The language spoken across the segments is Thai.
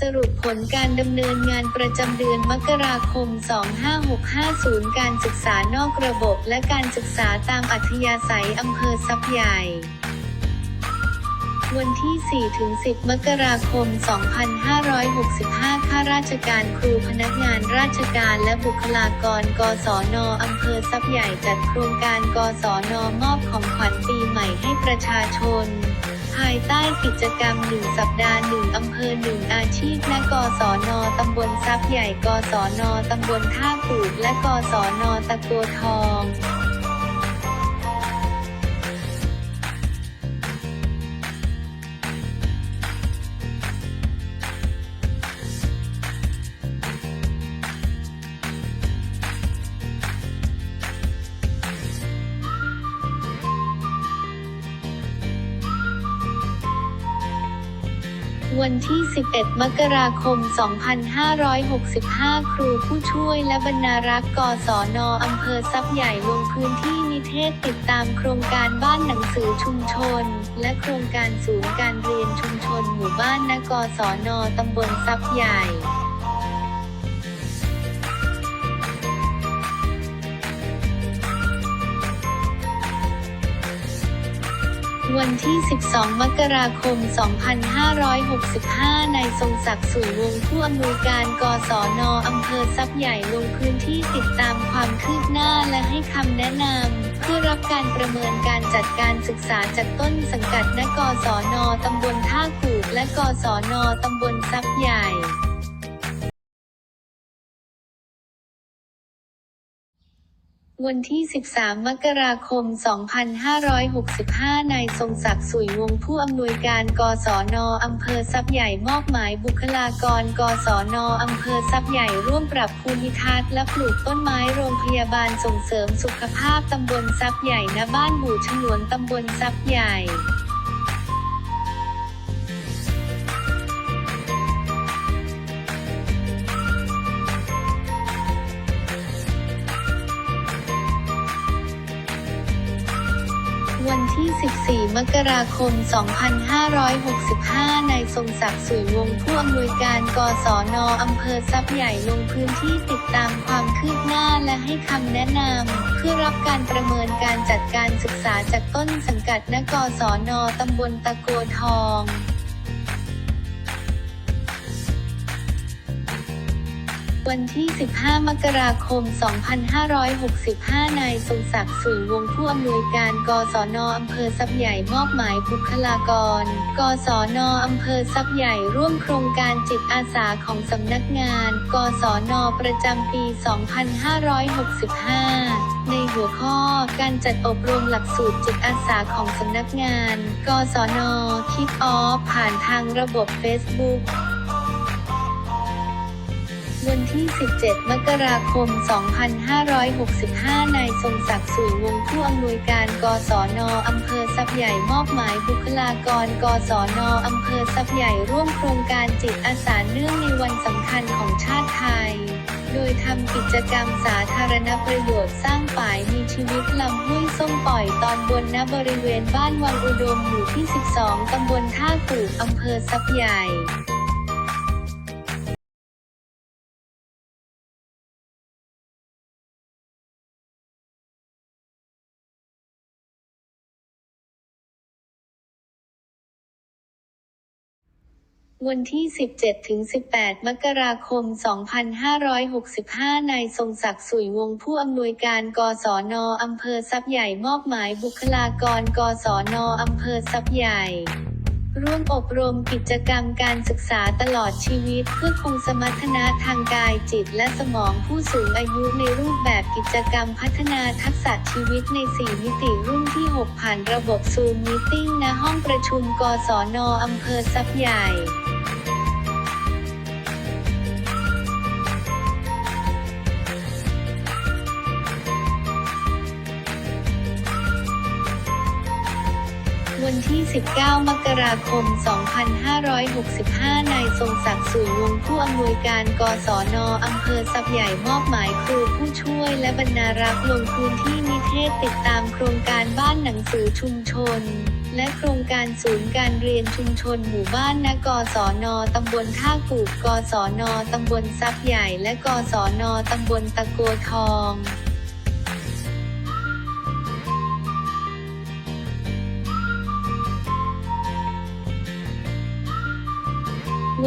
สรุปผลการดำเนินงานประจำเดือนมกราคม 25650 การศึกษานอกระบบและการศึกษาตามอัธยาศัยอำเภอทรัพย์ใหญ่ วันที่ 4-10 มกราคม 2565 ข้าราชการครูพนักงานราชการและบุคลากร กศนอำเภอทรัพย์ใหญ่จัดโครงการ กศนมอบของขวัญปีใหม่ให้ประชาชน ภายใต้กิจกรรมหนึ่งสัปดาห์หนึ่งอำเภอหนึ่งอาชีพและกศนตำบลทรัพย์ใหญ่กศนตำบลท่าปูดและกศนตะโกทอง วันที่ 11 มกราคม 2565 ครูผู้ช่วยและบรรณารักษ์กศนอำเภอทรัพย์ใหญ่ลงพื้นที่นิเทศติดตามโครงการบ้านหนังสือชุมชน และโครงการศูนย์การเรียนชุมชนหมู่บ้านนกศนตำบลทรัพย์ใหญ่ วันที่ 12 มกราคม 2565 นายทรงศักดิ์สุยวงผู้อำนวยการกศนอำเภอทรัพย์ใหญ่ลงพื้นที่ติดตามความคืบหน้าและให้คำแนะนำเพื่อรับการประเมินการจัดการศึกษาจากต้นสังกัดนกศนตำบลท่ากูกและกศนตำบลทรัพย์ใหญ่ วันที่ 13 มกราคม 2565 นายทรงศักดิ์สุยวงผู้อำนวยการกศนอำเภอซับใหญ่มอบหมายบุคลากรกศนอำเภอซับใหญ่ร่วมปรับภูมิทัศน์และปลูกต้นไม้โรงพยาบาลส่งเสริมสุขภาพตำบลซับใหญ่ณบ้านบู่ฉนวนตำบลซับใหญ่ วันที่ 14 มกราคม 2565 นายทรงศักดิ์สุยวงศ์ผู้อำนวยการกศนอำเภอทรัพย์ใหญ่ลงพื้นที่ติดตามความคืบหน้าและให้คำแนะนำ เพื่อรับการประเมินการจัดการศึกษาจากต้นสังกัดนกศนตำบลตะโกทอง วันที่ 15 มกราคม 2565 นายทรงศักดิ์สุยวงผู้อำนวยการกศนอำเภอทรัพย์ใหญ่มอบหมายบุคลากร กศนอำเภอทรัพย์ใหญ่ร่วมโครงการจิตอาสาของสำนักงาน กศนประจำปี 2565 ในหัวข้อการจัดอบรมหลักสูตรจิตอาสาของสำนักงาน กศนคิกออฟผ่านทางระบบ Facebook วันที่ 17 มกราคม 2565 นายทรงศักดิ์สุยวงผู้อำนวยการกศนอำเภอทรัพย์ใหญ่มอบหมายบุคลากรกศนอำเภอทรัพย์ใหญ่ร่วมโครงการจิตอาสาเนื่องในวันสำคัญของชาติไทย โดยทำกิจกรรมสาธารณประโยชน์สร้างฝ่ายมีชีวิตลำห้วยส้มปล่อยตอนบนณบริเวณบ้านวังอุดมหมู่ที่ 12 ตำบลท่ากูกอำเภอทรัพย์ใหญ่ วันที่ 17-18 มกราคม 2565 นายทรงศักดิ์สุยวงผู้อำนวยการกศนอำเภอทรัพย์ใหญ่มอบหมายบุคลากรกศนอำเภอทรัพย์ใหญ่ร่วมอบรมกิจกรรมการศึกษาตลอดชีวิต เพื่อคงสมรรถนะทางกายจิตและสมองผู้สูงอายุในรูปแบบกิจกรรมพัฒนาทักษะชีวิตใน 4 มิติรุ่นที่ 6 ผ่านระบบซูมมีติ้งณห้องประชุมกศนอำเภอทรัพย์ใหญ่ วันที่ 19 มกราคม 2565 นายทรงศักดิ์สุยวงผู้อำนวยการกศนอำเภอสับใหญ่มอบหมายครูผู้ช่วยและบรรณารักษ์ลงพื้นที่นิเทศติดตามโครงการบ้านหนังสือชุมชน และโครงการศูนย์การเรียนชุมชนหมู่บ้านนกศนตำบลท่ากูบกศนตำบลซับใหญ่ และกศนตำบลตะโกทอง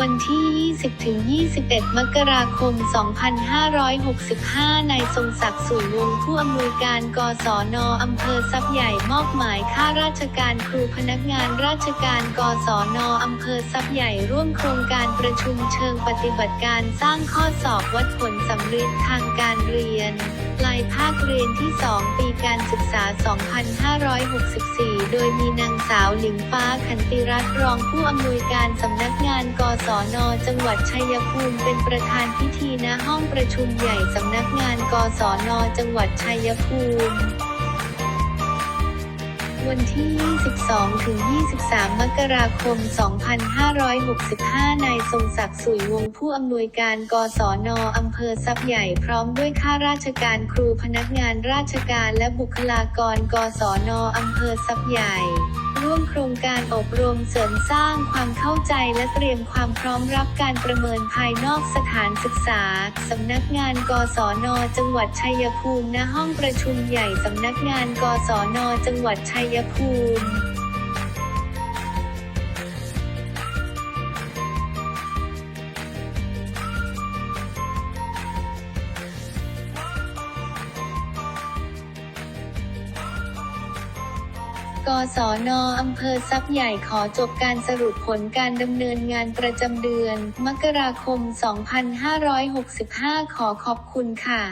วันที่ 20-21 มกราคม 2565 นายทรงศักดิ์สุวงศ์ผู้อำนวยการกศนอำเภอทรัพย์ใหญ่มอบหมายข้าราชการครูพนักงานราชการกศนอำเภอทรัพย์ใหญ่ร่วมโครงการประชุมเชิงปฏิบัติการสร้างข้อสอบวัดผลสำเร็จทางการเรียนปลายภาคเรียนที่ 2 ปีการศึกษา 2564 โดยมีนางสาวหลิงฟ้าขันติรัตน์รองผู้อำนวยการสำนักงานกศน จังหวัดชัยภูมิเป็นประธานพิธีณห้องประชุมใหญ่สำนักงานกศน จังหวัดชัยภูมิ วันที่ 22 ถึง 23 มกราคม 2565 นายทรงศักดิ์สุยวงศ์ผู้อำนวยการกศนอำเภอทรับใหญ่พร้อมด้วยข้าราชการครูพนักงานราชการและบุคลากรกศนอำเภอทรับใหญ่ ร่วมโครงการอบรมเสริมสร้างความเข้าใจและเตรียมความพร้อมรับการประเมินภายนอกสถานศึกษา สำนักงานกศน จังหวัดชัยภูมิณห้องประชุมใหญ่สำนักงานกศน จังหวัดชัยภูมิ กศนอำเภอซับใหญ่ขอจบการสรุปผลการดำเนินงานประจำเดือน มกราคม 2565 ขอขอบคุณค่ะ